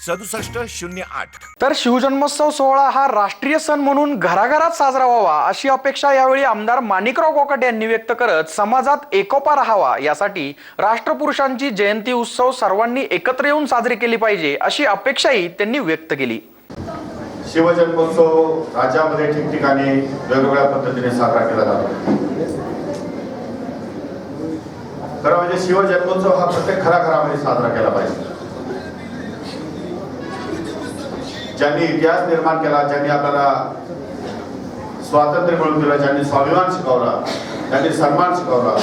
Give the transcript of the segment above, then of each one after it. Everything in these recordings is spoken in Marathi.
सदुसष्ट शून्य आठ. तर शिवजन्मोत्सव सोहळा हा राष्ट्रीय सण म्हणून घराघरात साजरा व्हावा अशी अपेक्षा यावेळी आमदार माणिकराव कोकाटे यांनी व्यक्त करत समाजात एकोपा राहावा यासाठी राष्ट्रपुरुषांची जयंती उत्सव सर्वांनी एकत्र येऊन साजरी केली पाहिजे अशी अपेक्षाही त्यांनी व्यक्त केली. शिवजन्मोत्सव राज्यामध्ये ठिकठिकाणी वेगवेगळ्या पद्धतीने साजरा केला जातो. खरं म्हणजे शिवजन्मोत्सव हा प्रत्येक घराघरामध्ये साजरा केला पाहिजे. ज्यांनी इतिहास निर्माण केला ज्यांनी आपल्याला स्वातंत्र्य मिळवून दिलं ज्यांनी स्वाभिमान शिकवला त्यांनी सन्मान शिकवला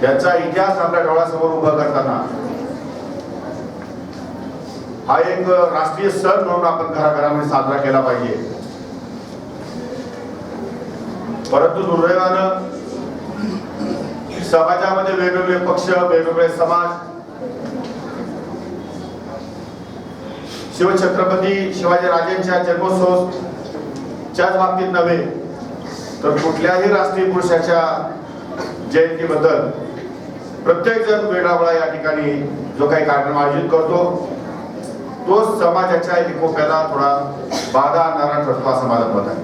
त्यांचा इतिहास आपल्या डोळ्यासमोर उभा करताना हा एक राष्ट्रीय सण म्हणून आपण घराघरामध्ये साजरा केला पाहिजे. परंतु दुर्दैवानं समाजामध्ये वेगवेगळे पक्ष वेगवेगळे समाज शिवछत्रपती शिवाजी राजेंच्या जन्मोत्सवच्याच बाबतीत नव्हे तर कुठल्याही राष्ट्रीय पुरुषाच्या जयंतीबद्दल प्रत्येक जण वेगळा या ठिकाणी जो काही कार्यक्रम आयोजित करतो तो समाजाच्या एकोप्याला थोडा बाधा आणणारा ठरतो असं माझं मत आहे.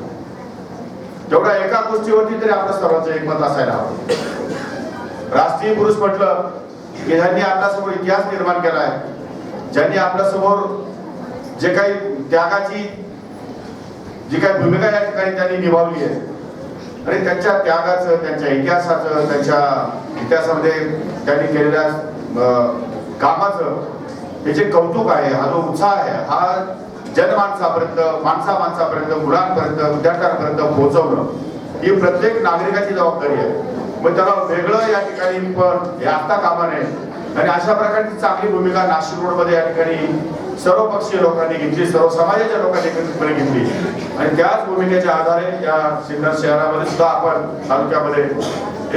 तेवढा एका गोष्टीवरती तरी आपलं सर्वांचं एकमत असायला हवं. राष्ट्रीय पुरुष म्हटलं की ज्यांनी आपल्यासमोर इतिहास निर्माण केलाय ज्यांनी आपल्यासमोर जे काही त्यागाची जी काही भूमिका या ठिकाणी त्यांनी निभावली आहे. आणि त्यांच्या त्यागाचं त्यांच्या इतिहासाचं त्यांच्या इतिहासामध्ये त्यांनी केलेल्या कामाचं हे जे कौतुक आहे हा जो उत्साह आहे हा जनमानसापर्यंत माणसा माणसापर्यंत मुलांपर्यंत विद्यार्थ्यांपर्यंत पोहोचवणं ही प्रत्येक नागरिकाची जबाबदारी आहे. मग त्याला वेगळं या ठिकाणी पण हे आता कामा नये आणि अशा प्रकारची चांगली भूमिका नाशिक रोडमध्ये या ठिकाणी सर्व पक्षीय लोकांनी घेतली सर्व समाजाच्या लोकांनी एकत्रितपणे घेतली. आणि त्याच भूमिकेच्या आधारे या सिन्नर शहरामध्ये सुद्धा आपण तालुक्यामध्ये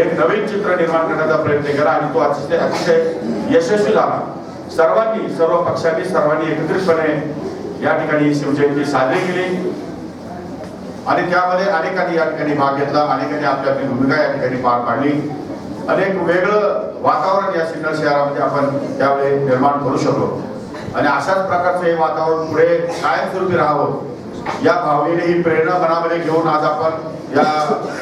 एक नवीन चित्र निर्माण करण्याचा प्रयत्न केला आणि तो अतिशय अतिशय यशस्वी झाला. सर्वांनी सर्व पक्षांनी सर्वांनी एकत्रितपणे या ठिकाणी शिवजयंती साजरी केली. आणि त्यामध्ये अनेकांनी या ठिकाणी भाग घेतला अनेकांनी आपली आपली भूमिका या ठिकाणी पार पाडली. अनेक वेगळं वातावरण या सिन्नर शहरामध्ये आपण त्यावेळी निर्माण करू शकलो. आणि अशाच प्रकारचं हे वातावरण पुढे कायमस्वरूपी राहावं या भावनेने ही प्रेरणा मनामध्ये घेऊन आज आपण या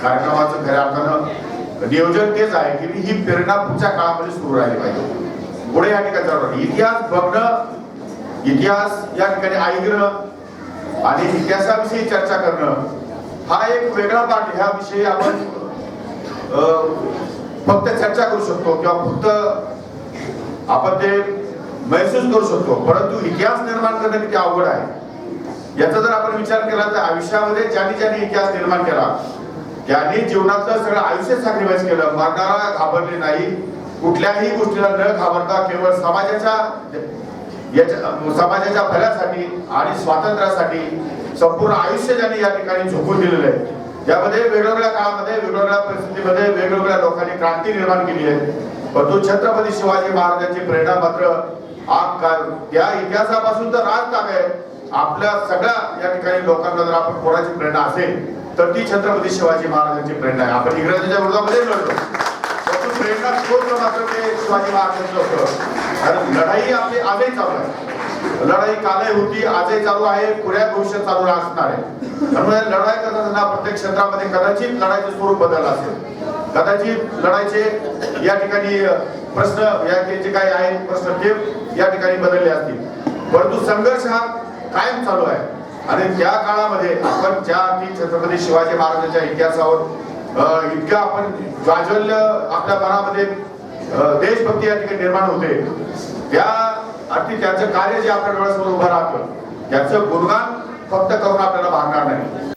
कार्यक्रमाचं खऱ्या अर्थानं नियोजन तेच आहे की ही प्रेरणा पुढच्या काळामध्ये सुरू राहिली पाहिजे. पुढे या ठिकाणी इतिहास बघणं इतिहास या ठिकाणी ऐकणं आणि इतिहासाविषयी चर्चा करणं हा एक वेगळा पाठ ह्या विषयी आपण अं, फक्त चर्चा करू शकतो किंवा फक्त आपण ते महसूस करू शकतो परंतु इतिहास निर्माण करणं किती अवघड आहे. याचा जर आपण विचार केला तर आयुष्यामध्ये ज्यांनी ज्यांनी इतिहास निर्माण केला त्यांनी जीवनातलं सगळं आयुष्य सॅक्रिफाईस केलं मरणारा घाबरले नाही कुठल्याही गोष्टीला न घाबरता केवळ समाजाच्या याच्या समाजाच्या भल्यासाठी आणि स्वातंत्र्यासाठी संपूर्ण आयुष्य ज्यांनी या ठिकाणी झोकून दिलेलं आहे. त्यामध्ये वेगवेगळ्या काळामध्ये वेगवेगळ्या परिस्थितीमध्ये वेगवेगळ्या लोकांनी क्रांती निर्माण केली आहे. परंतु छत्रपती शिवाजी महाराजांची प्रेरणा मात्र आप का- त्या इतिहासापासून तर राज टाक आहे आपल्या सगळ्या या ठिकाणी लोकांना जर आपण कोणाची प्रेरणा असेल तर ती छत्रपती शिवाजी महाराजांची प्रेरणा आहे. आपण इंग्रजांच्या विरोधामध्ये लढलो. प्रेरणा स्रोत मात्र ते शिवाजी महाराजांचं होतं. कारण लढाई आपली आजही चालू आहे. लढाई कालही होती आजही चालू आहे पुऱ्या भविष्यात चालू असणार आहे. त्यामुळे लढाई करत असताना प्रत्येक क्षेत्रामध्ये कदाचित लढाईचं स्वरूप बदल असेल. दादाजी लढायचे. या ठिकाणी प्रश्न या जे काही आहेत प्रश्न ते या ठिकाणी बदलले असतील. परंतु संघर्ष हा कायम चालू आहे. आणि त्या काळामध्ये आपण ज्या की छत्रपती शिवाजी महाराजांच्या इतिहासावर इतक्या इतकं आपण ज्वाज्वल्य आपल्या मनामध्ये देशभक्ती या ठिकाणी निर्माण होते. त्या अर्थी त्याचं कार्य जे आपल्या डोळ्यासमोर उभं राहतं त्याचं गुणगान फक्त करून आपल्याला भागणार नाही.